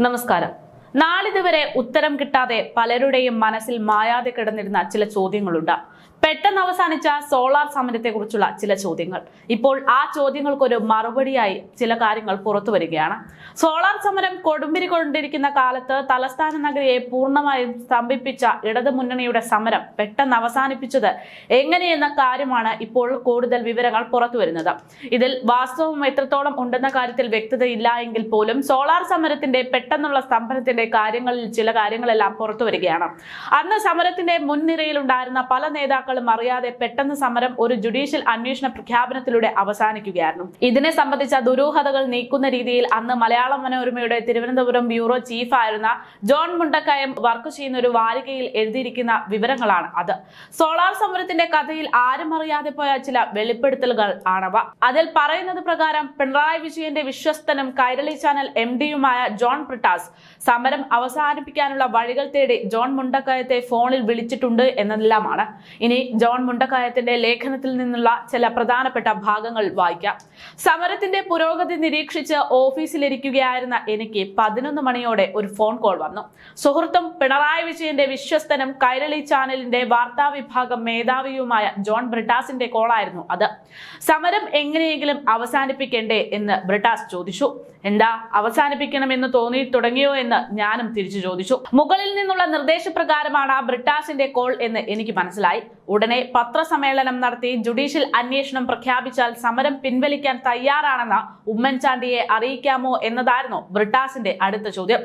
നമസ്കാരം. നാളിതുവരെ ഉത്തരം കിട്ടാതെ പലരുടെയും മനസ്സിൽ മായാതെ കിടന്നിരുന്ന ചില ചോദ്യങ്ങളുണ്ട്. പെട്ടെന്ന് അവസാനിച്ച സോളാർ സമരത്തെക്കുറിച്ചുള്ള ചില ചോദ്യങ്ങൾ. ഇപ്പോൾ ആ ചോദ്യങ്ങൾക്കൊരു മറുപടിയായി ചില കാര്യങ്ങൾ പുറത്തു വരികയാണ്. സോളാർ സമരം കൊടുമ്പിരി കൊണ്ടിരിക്കുന്ന കാലത്ത് തലസ്ഥാന നഗരിയെ പൂർണമായും സ്തംഭിപ്പിച്ച ഇടതു മുന്നണിയുടെ സമരം പെട്ടെന്ന് അവസാനിപ്പിച്ചത് എങ്ങനെയെന്ന കാര്യമാണ് ഇപ്പോൾ കൂടുതൽ വിവരങ്ങൾ പുറത്തു വരുന്നത്. ഇതിൽ വാസ്തവം എത്രത്തോളം ഉണ്ടെന്ന കാര്യത്തിൽ വ്യക്തതയില്ല എങ്കിൽ പോലും സോളാർ സമരത്തിന്റെ പെട്ടെന്നുള്ള സ്തംഭനത്തിന്റെ കാര്യങ്ങളിൽ ചില കാര്യങ്ങളെല്ലാം പുറത്തു വരികയാണ്. അന്ന് സമരത്തിന്റെ മുൻനിരയിലുണ്ടായിരുന്ന പല നേതാക്കളും അറിയാതെ പെട്ടെന്ന് സമരം ഒരു ജുഡീഷ്യൽ അന്വേഷണ പ്രഖ്യാപനത്തിലൂടെ അവസാനിക്കുകയായിരുന്നു. ഇതിനെ സംബന്ധിച്ച ദുരൂഹതകൾ നീക്കുന്ന രീതിയിൽ അന്ന് മലയാള മനോരമയുടെ തിരുവനന്തപുരം ബ്യൂറോ ചീഫ് ആയിരുന്ന ജോൺ മുണ്ടക്കയം വർക്ക് ചെയ്യുന്ന ഒരു വാരികയിൽ എഴുതിയിരിക്കുന്ന വിവരങ്ങളാണ് അത്. സോളാർ സമരത്തിന്റെ കഥയിൽ ആരും അറിയാതെ പോയ ചില വെളിപ്പെടുത്തലുകൾ ആണവ. അതിൽ പറയുന്നത് പ്രകാരം പിണറായി വിജയന്റെ വിശ്വസ്തനും കൈരളി ചാനൽ എം ഡിയുമായ ജോൺ പ്രിട്ടാസ് സമരം അവസാനിപ്പിക്കാനുള്ള വഴികൾ തേടി ജോൺ മുണ്ടക്കയത്തെ ഫോണിൽ വിളിച്ചിട്ടുണ്ട് എന്നതെല്ലാമാണ് ഇനി ജോൺ മുണ്ടക്കായത്തിന്റെ ലേഖനത്തിൽ നിന്നുള്ള ചില പ്രധാനപ്പെട്ട ഭാഗങ്ങൾ വായിക്കാം. സമരത്തിന്റെ പുരോഗതി നിരീക്ഷിച്ച് ഓഫീസിലിരിക്കുകയായിരുന്ന എനിക്ക് പതിനൊന്ന് മണിയോടെ ഒരു ഫോൺ കോൾ വന്നു. സുഹൃത്തും പിണറായി വിജയന്റെ വിശ്വസ്തനും കൈരളി ചാനലിന്റെ വാർത്താ വിഭാഗം മേധാവിയുമായ ജോൺ ബ്രിട്ടാസിന്റെ കോളായിരുന്നു അത്. സമരം എങ്ങനെയെങ്കിലും അവസാനിപ്പിക്കേണ്ടേ എന്ന് ബ്രിട്ടാസ് ചോദിച്ചു. എന്താ അവസാനിപ്പിക്കണമെന്ന് തോന്നി തുടങ്ങിയോ എന്ന് ഞാനും തിരിച്ചു ചോദിച്ചു. മുകളിൽ നിന്നുള്ള നിർദ്ദേശപ്രകാരമാണ് ബ്രിട്ടാസിന്റെ കോൾ എന്ന് എനിക്ക് മനസ്സിലായി. ഉടനെ പത്രസമ്മേളനം നടത്തി ജുഡീഷ്യൽ അന്വേഷണം പ്രഖ്യാപിച്ചാൽ സമരം പിൻവലിക്കാൻ തയ്യാറാണെന്ന് ഉമ്മൻചാണ്ടിയെ അറിയിക്കാമോ എന്നതായിരുന്നു ബ്രിട്ടാസിന്റെ അടുത്ത ചോദ്യം.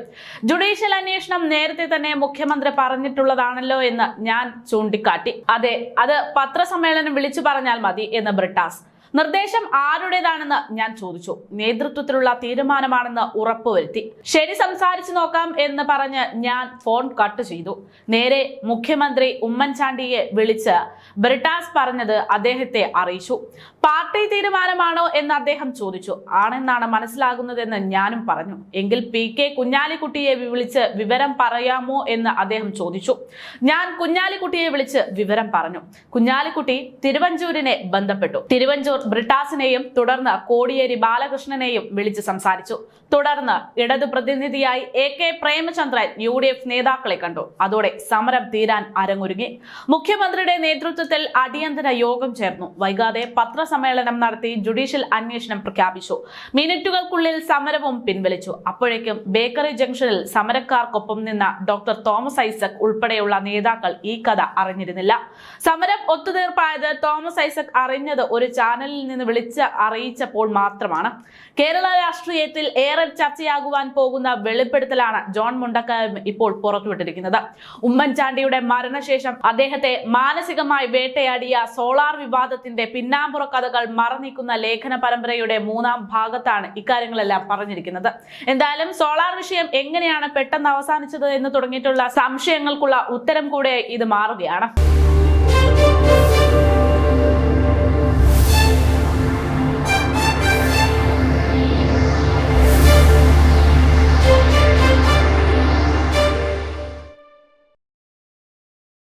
ജുഡീഷ്യൽ അന്വേഷണം നേരത്തെ തന്നെ മുഖ്യമന്ത്രി പറഞ്ഞിട്ടുള്ളതാണല്ലോ എന്ന് ഞാൻ ചൂണ്ടിക്കാട്ടി. അതെ അത് പത്രസമ്മേളനം വിളിച്ചു പറഞ്ഞാൽ മതി എന്ന് ബ്രിട്ടാസ് നിർദ്ദേശം ആരുടേതാണെന്ന് ഞാൻ ചോദിച്ചു. നേതൃത്വത്തിലുള്ള തീരുമാനമാണെന്ന് ഉറപ്പുവരുത്തി. ശരി സംസാരിച്ചു നോക്കാം എന്ന് പറഞ്ഞ് ഞാൻ ഫോൺ കട്ട് ചെയ്തു. നേരെ മുഖ്യമന്ത്രി ഉമ്മൻചാണ്ടിയെ വിളിച്ച് ബ്രിട്ടാസ് പറഞ്ഞത് അദ്ദേഹത്തെ അറിയിച്ചു. പാർട്ടി തീരുമാനമാണോ എന്ന് അദ്ദേഹം ചോദിച്ചു. ആണെന്നാണ് മനസ്സിലാകുന്നതെന്ന് ഞാനും പറഞ്ഞു. എങ്കിൽ പി കെ കുഞ്ഞാലിക്കുട്ടിയെ വിളിച്ച് വിവരം പറയാമോ എന്ന് അദ്ദേഹം ചോദിച്ചു. ഞാൻ കുഞ്ഞാലിക്കുട്ടിയെ വിളിച്ച് വിവരം പറഞ്ഞു. കുഞ്ഞാലിക്കുട്ടി തിരുവഞ്ചൂരിനെ ബന്ധപ്പെട്ടു. തിരുവഞ്ചൂർ ബ്രിട്ടാസിനെയും തുടർന്ന് കോടിയേരി ബാലകൃഷ്ണനെയും വിളിച്ച് സംസാരിച്ചു. തുടർന്ന് ഇടതു പ്രതിനിധിയായി A K Premachandran U D F നേതാക്കളെ കണ്ടു. അതോടെ സമരം തീരാൻ അരങ്ങൊരുങ്ങി. മുഖ്യമന്ത്രിയുടെ നേതൃത്വത്തിൽ അടിയന്തര യോഗം ചേർന്നു. വൈകാതെ പത്രസമ്മേളനം നടത്തി ജുഡീഷ്യൽ അന്വേഷണം പ്രഖ്യാപിച്ചു. മിനിറ്റുകൾക്കുള്ളിൽ സമരവും പിൻവലിച്ചു. അപ്പോഴേക്കും ബേക്കറി ജംഗ്ഷനിൽ സമരക്കാർക്കൊപ്പം നിന്ന ഡോക്ടർ തോമസ് ഐസക് ഉൾപ്പെടെയുള്ള നേതാക്കൾ ഈ കഥ അറിഞ്ഞിരുന്നില്ല. സമരം ഒത്തുതീർപ്പായത് തോമസ് ഐസക് അറിഞ്ഞത് ഒരു ചാനലിൽ നിന്ന് വിളിച്ച് അറിയിച്ചപ്പോൾ മാത്രമാണ്. കേരള രാഷ്ട്രീയത്തിൽ ഏറെ ചർച്ചയാകുവാൻ പോകുന്ന വെളിപ്പെടുത്തലാണ് ജോൺ മുണ്ടക്ക ഇപ്പോൾ പുറത്തുവിട്ടിരിക്കുന്നത്. ഉമ്മൻചാണ്ടിയുടെ മരണശേഷം അദ്ദേഹത്തെ മാനസികമായി വേട്ടയാടിയ സോളാർ വിവാദത്തിന്റെ പിന്നാമ്പുറ കഥകൾ മറന്നിക്കുന്ന ലേഖന പരമ്പരയുടെ മൂന്നാം ഭാഗത്താണ് ഇക്കാര്യങ്ങളെല്ലാം പറഞ്ഞിരിക്കുന്നത്. എന്തായാലും സോളാർ വിഷയം എങ്ങനെയാണ് പെട്ടെന്ന് അവസാനിച്ചത് എന്ന് തുടങ്ങിയിട്ടുള്ള സംശയങ്ങൾക്കുള്ള ഉത്തരം കൂടെ ഇത് മാറുകയാണ്.